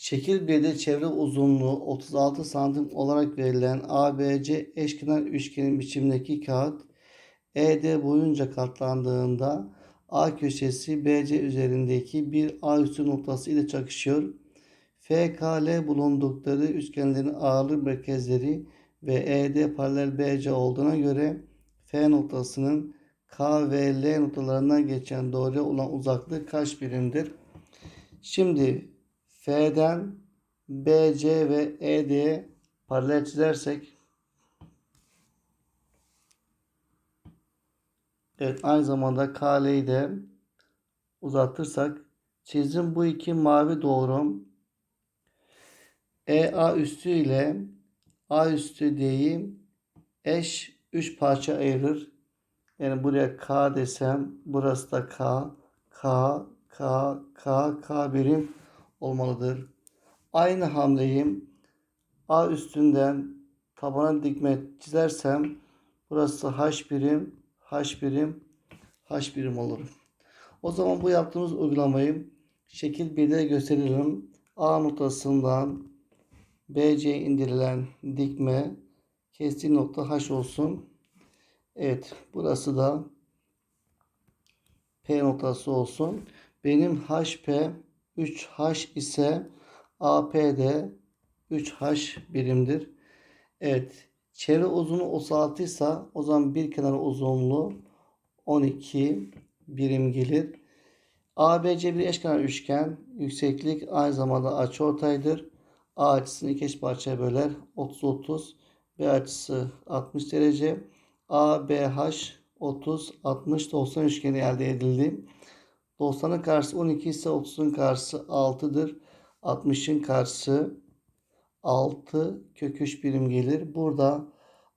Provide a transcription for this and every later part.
Şekil 1'de çevre uzunluğu 36 santim olarak verilen ABC eşkenar üçgenin biçimindeki kağıt ED boyunca katlandığında A köşesi BC üzerindeki bir A üstü noktası ile çakışıyor. FKL bulundukları üçgenlerin ağırlık merkezleri ve ED paralel BC olduğuna göre F noktasının K ve L noktalarından geçen doğruya olan uzaklığı kaç birimdir? Şimdi F'den BC ve ED'ye paralel çizersek. Evet aynı zamanda KL'yi de uzatırsak. Çizim bu iki mavi doğrum. EA üstü ile A üstü D'yi eş 3 parça ayırır. Yani buraya K desem burası da K, K, K, K, K birim olmalıdır. Aynı hamleyi A üstünden tabana dikme çizersem burası H birim, H birim, H birim olur. O zaman bu yaptığımız uygulamayı şekil 1'de gösterelim. A noktasından BC indirilen dikme kestiği nokta H olsun. Evet burası da P noktası olsun. Benim HP 3H ise AP de 3H birimdir. Evet. Çevre uzunluğu 36 ise o zaman bir kenar uzunluğu 12 birim gelir. ABC bir eşkenar üçgen. Yükseklik aynı zamanda açıortaydır. A açısını iki eş parçaya böler. 30 30. B açısı 60 derece. ABH 30 60 90 üçgeni elde edildi. 90'ın karşısı 12 ise 30'un karşısı 6'dır. 60'ın karşısı 6 kök 3 birim gelir. Burada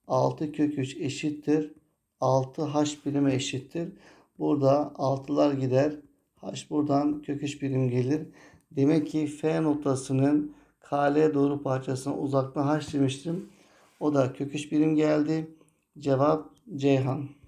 6 kök 3 eşittir. 6 h birime eşittir. Burada 6'lar gider. H buradan kök 3 birim gelir. Demek ki F noktasının KL doğru parçasına uzaklığı h demiştim. O da kök 3 birim geldi. Cevap Ceyhan.